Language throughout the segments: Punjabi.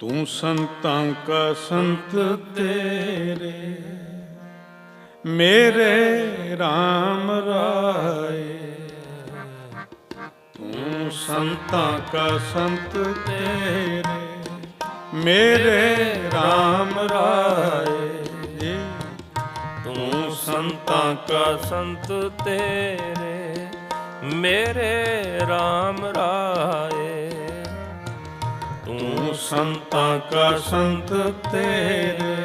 ਤੂੰ ਸੰਤਾਂ ਕਾ ਸੰਤ ਤੇਰੇ, ਮੇਰੇ RAM ਰਾਏ। ਤੂੰ ਸੰਤਾਂ ਕਾ ਸੰਤ ਤੇਰੇ, ਮੇਰੇ RAM ਰਾਏ। ਤੂੰ ਸੰਤਾਂ ਕਾ ਸੰਤ ਤੇਰੇ, ਮੇਰੇ RAM ਰਾਏ। ਤੂੰ ਸੰਤਾਂ ਕਾ ਸੰਤ ਤੇਰੇ,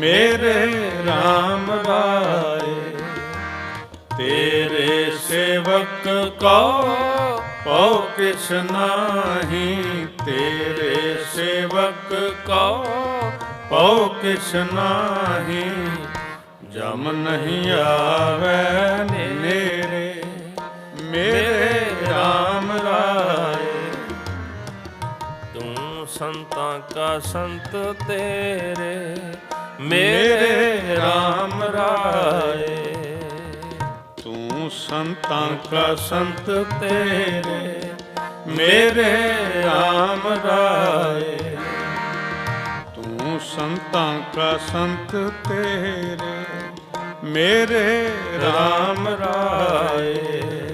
ਮੇਰੇ RAM ਰਾਏ ਤੇਰੇ ਸੇਵਕ ਕੋ ਪਉ ਕਿਛ ਨਾਹੀ, ਤੇਰੇ ਸੇਵਕ ਕੋ ਪਉ ਕਿਛ ਨਾਹੀ। ਜਮ ਨਹੀਂ ਆਵੇ ਨੇਰੇ ਮੇਰੇ ਸੰਤਾਂ ਕਾ ਸੰਤ ਤੇਰੇ ਮੇਰੇ RAM ਰਾਏ। ਤੂੰ ਸੰਤਾਂ ਕਾ ਸੰਤ ਤੇਰੇ ਮੇਰੇ RAM ਰਾਏ। ਤੂੰ ਸੰਤਾਂ ਕਾ ਸੰਤ ਤੇਰੇ ਮੇਰੇ RAM ਰਾਏ।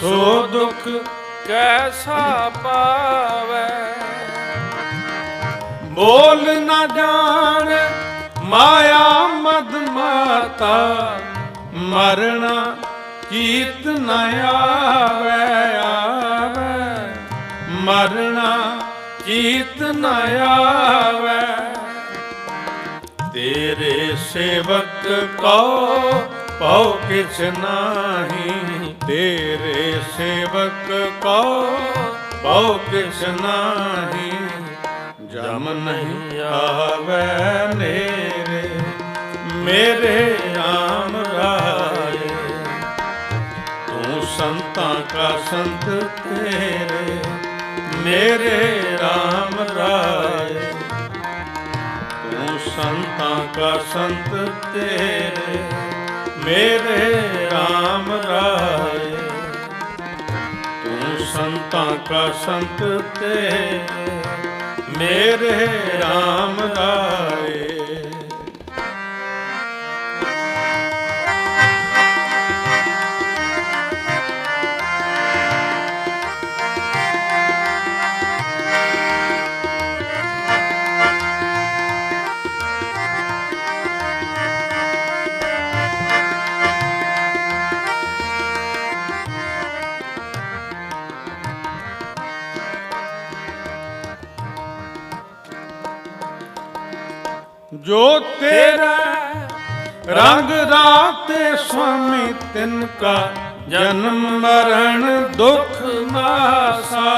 ਸੋ ਦੁਖ ਕੈਸਾ ਪਾਵੇ? ਬੋਲ ਨਾ ਜਾਣ, ਮਾਇਆ ਮਦ ਮਾਤਾ ਮਰਣਾ ਕੀਤ ਨ ਆਵੇ ਆਵੇ। ਮਰਣਾ ਕੀਤ ਨ ਆਵੇ। ਤੇਰੇ ਸੇਵਕ ਕੋ ਪਉ ਕਿਛ ਨਾਹੀ। ਤੇਰੇ ਸੇਵਕ ਕੋ ਪਉ ਕਿਛ ਨਾਹੀ, ਜਮ ਨਹੀਂ ਆਵੇ ਨੇਰੇ ਮੇਰੇ ਆਮ ਰਾਏ ਤੂੰ ਸੰਤਾਂ ਕਾ ਸੰਤ ਤੇਰੇ, ਮੇਰੇ RAM ਰਾਏ ਤੂੰ ਸੰਤਾਂ ਕਾ ਸੰਤ ਤੇਰੇ ਮੇਰੇ RAM ਰਾਏ ਤੂੰ ਸੰਤਾਂ ਕਾ ਸੰਤ ਤੇਰੇ ਮੇਰੇ RAM ਰਾਏ। ਤਿਨ ਕਾ ਜਨਮ ਮਰਨ ਦੁਖ ਨਾਸਾ।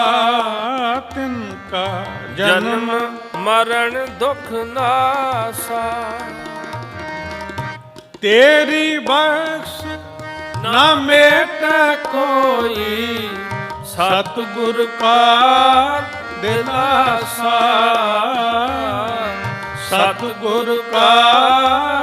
ਤਿਨ ਕਾ ਜਨਮ ਮਰਨ ਦੁਖ ਨਾਸਾ। ਤੇਰੀ ਬਖਸ਼ ਨਾ ਮੇਟ ਕੋਈ। ਸਤਿਗੁਰ ਪਾਰ ਦਿਲਾਸਾ। ਸਤਿਗੁਰ ਪਾਰ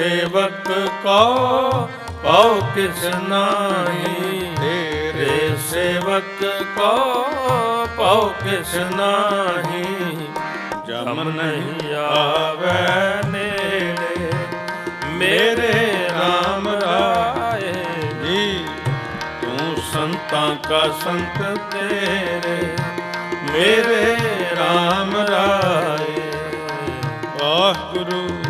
ਸੇਵਕ ਕੋ ਪਉ ਕਿਸ ਨਾਹੀ। ਤੇਰੇ ਸੇਵਕ ਕੋ ਪਉ ਕਿਸ ਨਾਹੀ। ਜਮ ਨਹੀਂ ਆਵੇ ਨੇੜੇ, ਮੇਰੇ RAM ਰਾਏ। ਜੀ, ਤੂੰ ਸੰਤਾਂ ਕਾ ਸੰਤ ਤੇਰੇ, ਮੇਰੇ RAM ਰਾਏ। ਵਾਹਿਗੁਰੂ।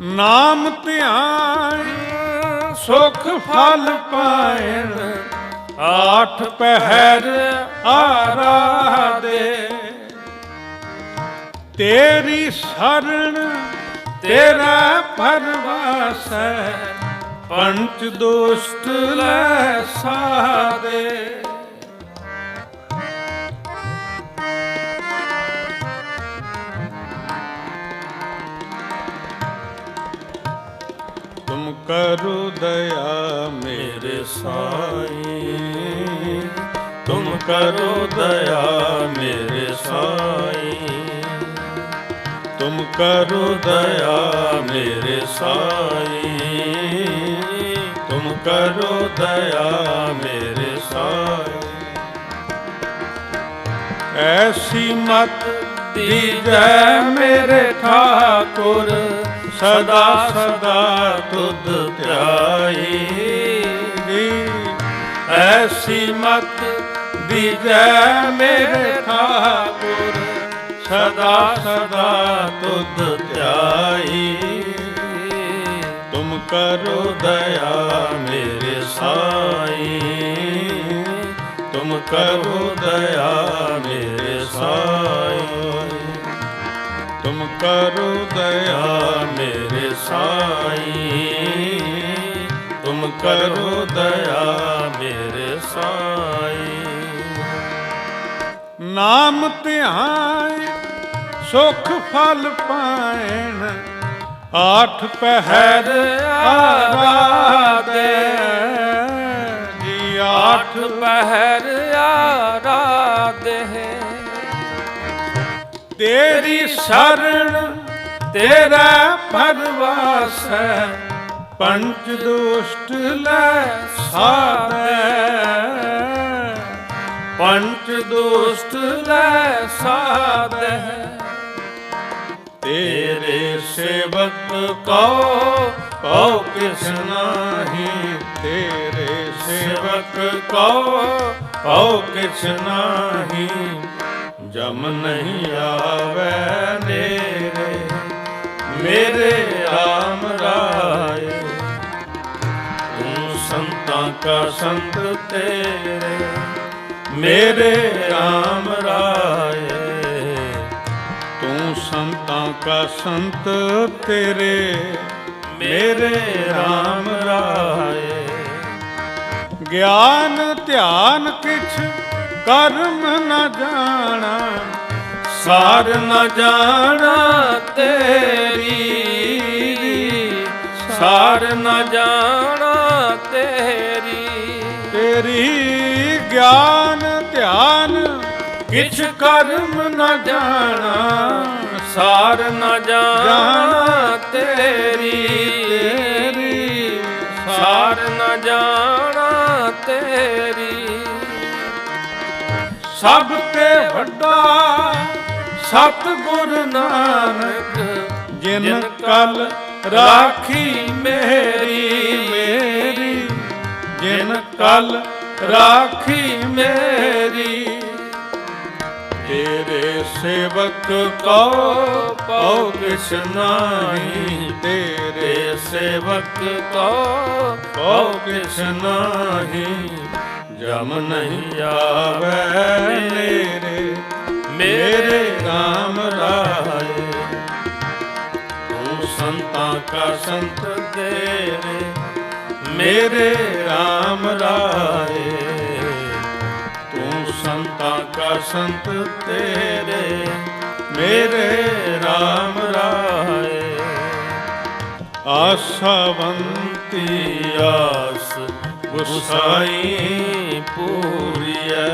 ਨਾਮ ਧਿਆਨ, ਸੁਖ ਫਲ ਪਾਇਣ, ਆਠ ਪਹਿਰ ਆਰਾਧੇ। ਤੇਰੀ ਸਰਣ ਤੇਰਾ ਪਰਵਾਸ ਹੈ ਪੰਚ ਦੋਸਤ ਲੈ ਸਾਦੇ। ਕਰੋ ਦਇਆ ਮੇਰੇ ਸਾਈ ਤੁਮ ਕਰੋ ਦਇਆ ਮੇਰੇ ਸਾਈ ਤੁਮ ਕਰੋ ਦਇਆ ਮੇਰੇ ਸਾਈ ਤੁਮ ਕਰੋ ਦਇਆ ਮੇਰੇ ਸਾਈ ਐਸੀ ਮਤ ਦੀਜੈ ਮੇਰੇ ਠਾਕੁਰ ਸਦਾ ਸਦਾ ਤੁਧ ਧਿਆਈ। ਐਸੀ ਮਤ ਦੀਜੈ ਮੇਰੇ ਠਾਕੁਰ, ਸਦਾ ਸਦਾ ਤੁਧ ਧਿਆਈ। ਤੁਮ ਕਰੋ ਦਇਆ ਮੇਰੇ ਸਾਈ। ਤੁਮ ਕਰੋ ਦਇਆ ਮੇਰੇ ਸਾਈ। ਤੁਮ ਕਰੋ ਦਇਆ ਮੇਰੇ ਸਾਈ। ਤੁਮ ਕਰੋ ਦਇਆ ਮੇਰੇ ਸਾਈ। ਨਾਮ ਧਿਆਨ ਸੁਖ ਫਲ ਪਾਇਣ। ਆਠ ਪਹਿਰ ਆਰਾਧੇ ਜੀ ਆਠ ਪਹਿਰ ਤੇਰੀ ਸ਼ਰਨ ਤੇਰਾ ਪਰਵਾਸ ਪੰਜ ਦੁਸ਼ਟ ਲੈ ਸਾਦੇ ਪੰਜ ਦੁਸ਼ਟ ਲੈ ਸਾਦੇ ਤੇਰੇ ਸੇਵਕ ਕੋ ਕੋ ਕਿਸਨਾਹੀ ਤੇਰੇ ਸੇਵਕ ਕੋ ਕੋ ਕਿਸਨਾਹੀ ਜਮ ਨਹੀਂ ਆਵੇ ਨੇਰੇ ਮੇਰੇ RAM ਰਾਏ। ਤੂੰ ਸੰਤਾਂ ਕਾ ਸੰਤ ਤੇਰੇ, ਮੇਰੇ RAM ਰਾਏ। ਤੂੰ ਸੰਤਾਂ ਕਾ ਸੰਤ ਤੇਰੇ, ਮੇਰੇ RAM ਰਾਏ। ਗਿਆਨ ਧਿਆਨ ਕਿਛ ਕਰਮ ਨ ਜਾਣਾ, ਸਾਰ ਨ ਜਾਣਾ ਤੇਰੀ, ਸਾਰ ਨ ਜਾਣਾ ਤੇਰੀ। ਤੇਰੀ ਗਿਆਨ, ਧਿਆਨ, ਕਿਛ ਕਰਮ ਨ ਜਾਣਾ, ਸਾਰ ਨ ਜਾਣਾ ਤੇਰੀ ਤੇਰੀ, ਸਾਰ ਨ ਜਾਣਾ ਤੇਰੀ। ਸਭ ਤੇ ਵੱਡਾ ਸਤਿਗੁਰ ਨਾਨਕ ਜਿਨ ਕਲ ਰਾਖੀ ਮੇਰੀ ਮੇਰੀ ਜਿਨ ਕਲ ਰਾਖੀ ਮੇਰੀ। ਤੇਰੇ ਸੇਵਕ ਕੋ ਪਉ ਕਿਛ ਨਾਹੀ ਤੇਰੇ ਸੇਵਕ ਕੋ ਪਉ ਕਿਛ ਨਾਹੀ। ਜਮ ਨਹੀਂ ਆਵੇ ਨੇਰੇ ਮੇਰੇ RAM ਰਾਏ। ਤੂੰ ਸੰਤਾਂ ਕਾ ਸੰਤ ਤੇਰੇ, ਮੇਰੇ RAM ਰਾਏ। ਤੂੰ ਸੰਤਾਂ ਕਾ ਸੰਤ ਤੇਰੇ, ਮੇਰੇ RAM ਰਾਏ। ਆਸਾਵੰਤੀ ਆਸ ਗੁਸਾਈ ਪੂਰੀਐ।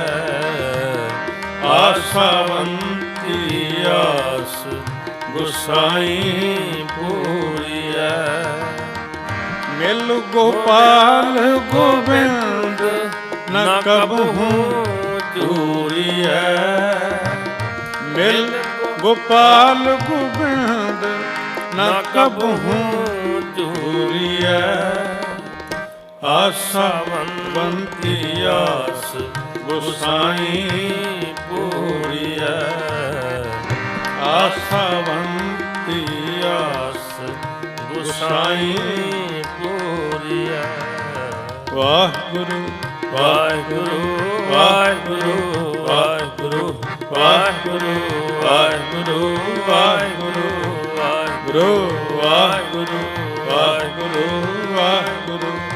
ਆਸਾਵੰਤੀ ਆਸ ਗੁਸਾਈ ਪੂਰੀਐ। ਮਿਲ ਗੋਪਾਲ ਗੋਬਿੰਦ, ਨ ਕਬਹੂ ਚੂਰੀਐ ਮਿਲ ਗੋਪਾਲ ਗੋਬਿੰਦ, ਨ ਕਬਹੂ ਚੂਰੀਐ ਆਸਾਵੰਤੀ ਆਸ ਗੁਸਾਈ ਪੂਰੀਐ ਆਸਾਵੰਤੀ ਆਸ ਗੁਸਾਈ ਪੂਰੀਐ ਵਾਹਿਗੁਰੂ ਵਾਹਿਗੁਰੂ ਵਾਹਿਗੁਰੂ ਵਾਹਿਗੁਰੂ ਵਾਹਿਗੁਰੂ ਵਾਹਿਗੁਰੂ ਵਾਹਿਗੁਰੂ ਵਾਹਿਗੁਰੂ ਵਾਹਿਗੁਰੂ ਵਾਹਿਗੁਰੂ ਵਾਹਿਗੁਰੂ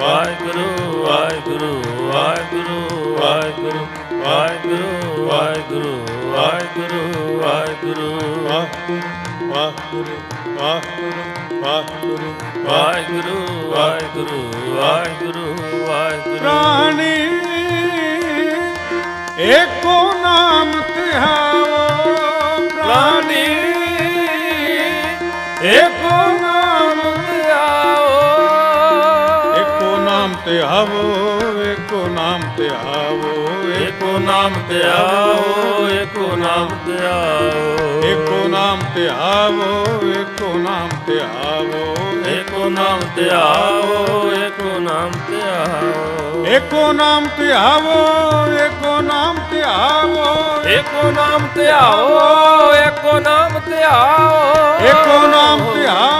ਵਾਹਿਗੁਰੂ ਵਾਹਿਗੁਰੂ ਵਾਹਿਗੁਰੂ ਵਾਹਿਗੁਰੂ ਵਾਹਿਗੁਰੂ ਵਾਹਿਗੁਰੂ ਵਾਹਿਗੁਰੂ ਵਾਹਿਗੁਰੂ ਵਾਹਿਗੁਰੂ ਵਾਹਿਗੁਰੂ ਵਾਹਿਗੁਰੂ ਵਾਹਿਗੁਰੂ ਵਾਹਿਗੁਰੂ ਵਾਹਿਗੁਰੂ ਪ੍ਰਾਣੀ ਏਕੋ ਨਾਮ ਧਿਆਵੋ ਪ੍ਰਾਣੀ ਏਕੋ ਨਾਮ ਆਓ ਏਕੋ ਨਾਮ ਆਓ ਏਕੋ ਨਾਮ ਧਿਆਵੋ ਏਕੋ ਨਾਮ ਧਿਆਵੋ ਏਕੋ ਨਾਮ ਆਓ ਏਕੋ ਨਾਮ ਆਓ ਏਕੋ ਨਾਮ ਧਿਆਵੋ ਏਕੋ ਨਾਮ ਧਿਆਵੋ ਏਕੋ ਨਾਮ ਆਓ ਏਕੋ ਨਾਮ ਆਓ ਏਕੋ ਨਾਮ ਧਿਆਵੋ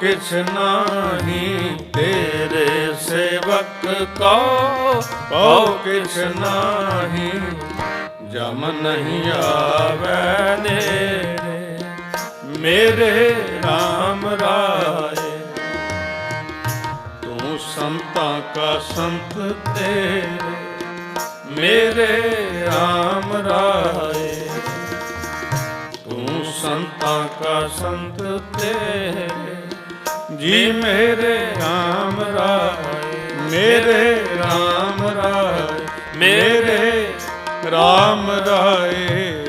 ਕਿਛ ਨਾਹੀ, ਤੇਰੇ ਸੇਵਕ ਕੋ ਪਉ ਕਿਛ ਨਾਹੀ, ਜਮ ਨਹੀਂ ਆਵੈ ਨੇੜੇ ਮੇਰੇ ਰਾਮ ਰਾਏ, ਤੂੰ ਸੰਤਾਂ ਕਾ ਸੰਤ ਤੇਰੇ। ਮੇਰੇ ਰਾਮ ਰਾਏ, ਤੂੰ ਸੰਤਾਂ ਕਾ ਸੰਤ ਤੇਰੇ। ਜੀ ਮੇਰੇ ਰਾਮ ਰਾਏ ਮੇਰੇ ਰਾਮ ਰਾਏ ਮੇਰੇ ਰਾਮ ਰਾਏ।